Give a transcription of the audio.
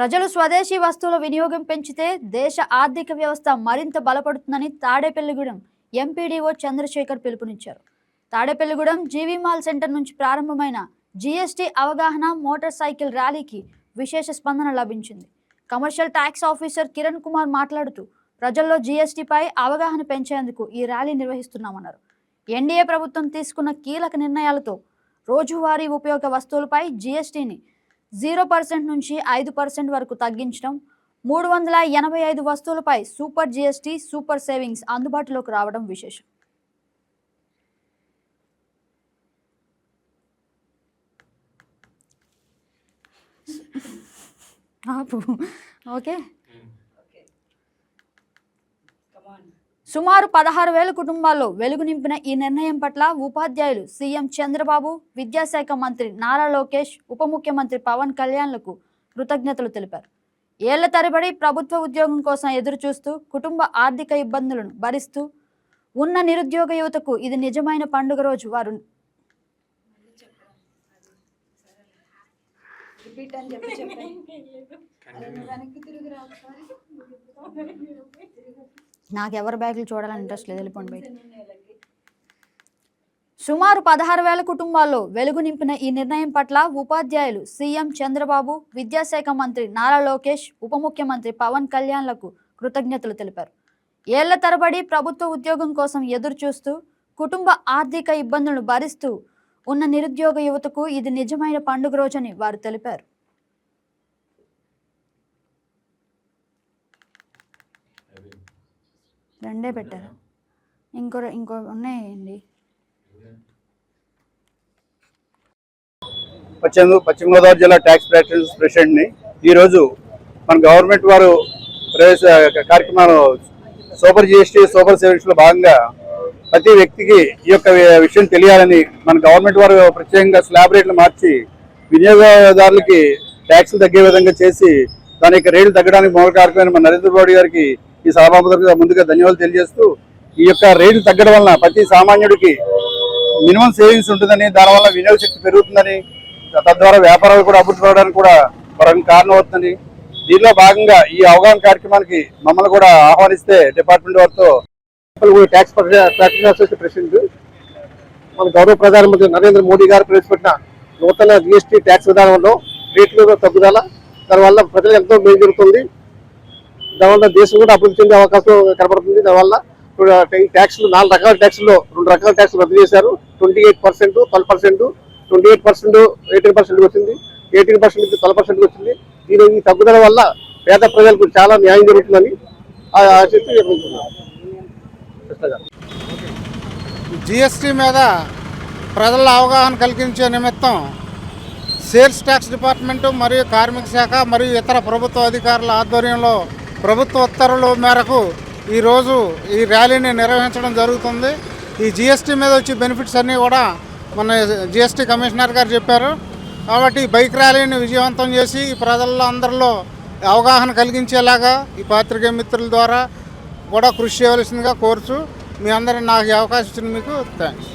ప్రజలు స్వదేశీ వస్తువుల వినియోగం పెంచితే దేశ ఆర్థిక వ్యవస్థ మరింత బలపడుతుందని తాడేపల్లిగూడెం ఎంపీడీఓ చంద్రశేఖర్ పిలుపునిచ్చారు. తాడేపల్లిగూడెం జీవీ మాల్ సెంటర్ నుంచి ప్రారంభమైన జీఎస్టీ అవగాహన మోటార్ సైకిల్ ర్యాలీకి విశేష స్పందన లభించింది. Commercial tax officer Kiran Kumar మాట్లాడుతూ ప్రజల్లో జీఎస్టీపై అవగాహన పెంచేందుకు ఈ ర్యాలీ నిర్వహిస్తున్నామన్నారు. ఎన్డీఏ ప్రభుత్వం తీసుకున్న కీలక నిర్ణయాలతో రోజువారీ ఉపయోగ వస్తువులపై జీఎస్టీని జీరో పర్సెంట్ నుంచి ఐదు పర్సెంట్ వరకు తగ్గించడం మూడు వందల ఎనభై ఐదు వస్తువులపై సూపర్ జీఎస్టీ సూపర్ సేవింగ్స్ అందుబాటులోకి రావడం విశేషం. ఆపు. ఓకే. సుమారు పదహారు వేల కుటుంబాల్లో వెలుగు నింపిన ఈ నిర్ణయం పట్ల ఉపాధ్యాయులు సీఎం చంద్రబాబు విద్యాశాఖ మంత్రి నారా లోకేష్ ఉప ముఖ్యమంత్రి పవన్ కళ్యాణ్లకు కృతజ్ఞతలు తెలిపారు. ఏళ్ళ తరబడి ప్రభుత్వ ఉద్యోగం కోసం ఎదురు చూస్తూ కుటుంబ ఆర్థిక ఇబ్బందులను భరిస్తూ ఉన్న నిరుద్యోగ యువతకు ఇది నిజమైన పండుగ రోజు వారు. రిపీట్ అని చెప్పి చెప్పండి. వెనక్కి తిరిగి రా ఒకసారి. నాకు ఎవరి బ్యాగులు చూడాలని ఇంట్రెస్ట్ లేదు. వెళ్ళిపోండి బయట సుమారు పదహారు వేల కుటుంబాల్లో వెలుగు నింపిన ఈ నిర్ణయం పట్ల ఉపాధ్యాయులు సీఎం చంద్రబాబు విద్యాశాఖ మంత్రి నారా లోకేష్ ఉప ముఖ్యమంత్రి పవన్ కళ్యాణ్లకు కృతజ్ఞతలు తెలిపారు. ఏళ్ళ తరబడి ప్రభుత్వ ఉద్యోగం కోసం ఎదురు చూస్తూ కుటుంబ ఆర్థిక ఇబ్బందులను భరిస్తూ ఉన్న నిరుద్యోగ యువతకు ఇది నిజమైన పండుగ రోజని వారు తెలిపారు. రెండే పెట్టారు. ఇంకో ఇంకో ఉన్నాయండి. పశ్చిమ పశ్చిమ గోదావరి జిల్లా ట్యాక్స్ ప్రాక్టీస్ ప్రెసిడెంట్ని ఈరోజు మన గవర్నమెంట్ వారు ప్రవేశ కార్యక్రమాలు సూపర్ జిఎస్టీ సూపర్ సేవింగ్స్లో భాగంగా ప్రతి వ్యక్తికి ఈ యొక్క విషయం తెలియాలని మన గవర్నమెంట్ వారు ప్రత్యేకంగా స్లాబ్ రేట్లు మార్చి వినియోగదారులకి ట్యాక్సులు తగ్గే విధంగా చేసి దాని యొక్క రేట్లు తగ్గడానికి మూల కారకమైన మన నరేంద్ర మోడీ గారికి ఈ సభాపతులకు ముందుగా ధన్యవాదాలు తెలియజేస్తూ ఈ యొక్క రేటు తగ్గడం వలన ప్రతి సామాన్యుడికి మినిమం సేవింగ్స్ ఉంటుందని దానివల్ల వినియోగ శక్తి పెరుగుతుందని తద్వారా వ్యాపారాలు కూడా అభివృద్ధి పడడానికి కూడా పరంగా కారణం అవుతుందని దీనిలో భాగంగా ఈ అవగాహన కార్యక్రమానికి మమ్మల్ని కూడా ఆహ్వానిస్తే డిపార్ట్మెంట్ వారితో ట్యాక్స్ అసోసియేషన్ ప్రెసిడెంట్ మన గౌరవ ప్రధానమంత్రి నరేంద్ర మోడీ గారు ప్రవేశపెట్టిన నూతన జిఎస్టీ ట్యాక్స్ విధానంలో రేట్ల తగ్గుదల దానివల్ల ప్రజలకు ఎంతో మేలు జరుగుతుంది. దానివల్ల దేశం కూడా అభివృద్ధి చెందే అవకాశం కనబడుతుంది. దానివల్ల ట్యాక్స్లు నాలుగు రకాల ట్యాక్స్లో రెండు రకాల ట్యాక్స్ రద్దు చేశారు. Twenty eight percent twelve percent twenty eight percent eighteen percent వచ్చింది ఎయిటీన్ పర్సెంట్ ట్వెల్వ్ పర్సెంట్ వచ్చింది దీని ఈ తగ్గుదల వల్ల పేద ప్రజలకు చాలా న్యాయం జరుగుతుందని ఆశిస్తూ జరుగుతున్నాను జిఎస్టీ మీద ప్రజల అవగాహన కలిగించే నిమిత్తం సేల్స్ ట్యాక్స్ డిపార్ట్మెంటు మరియు కార్మిక శాఖ మరియు ఇతర ప్రభుత్వ అధికారుల ఆధ్వర్యంలో ప్రభుత్వ ఉత్తర్వుల మేరకు ఈరోజు ఈ ర్యాలీని నిర్వహించడం జరుగుతుంది. ఈ జిఎస్టీ మీద వచ్చే బెనిఫిట్స్ అన్నీ కూడా మన జిఎస్టీ కమిషనర్ గారు చెప్పారు. కాబట్టి బైక్ ర్యాలీని విజయవంతం చేసి ఈ ప్రజల్లో అందరిలో అవగాహన కలిగించేలాగా ఈ పాత్రికేయ మిత్రుల ద్వారా కూడా కృషి చేయవలసిందిగా కోరుచు మీ అందరూ నాకు అవకాశం ఇచ్చిన మీకు థ్యాంక్స్.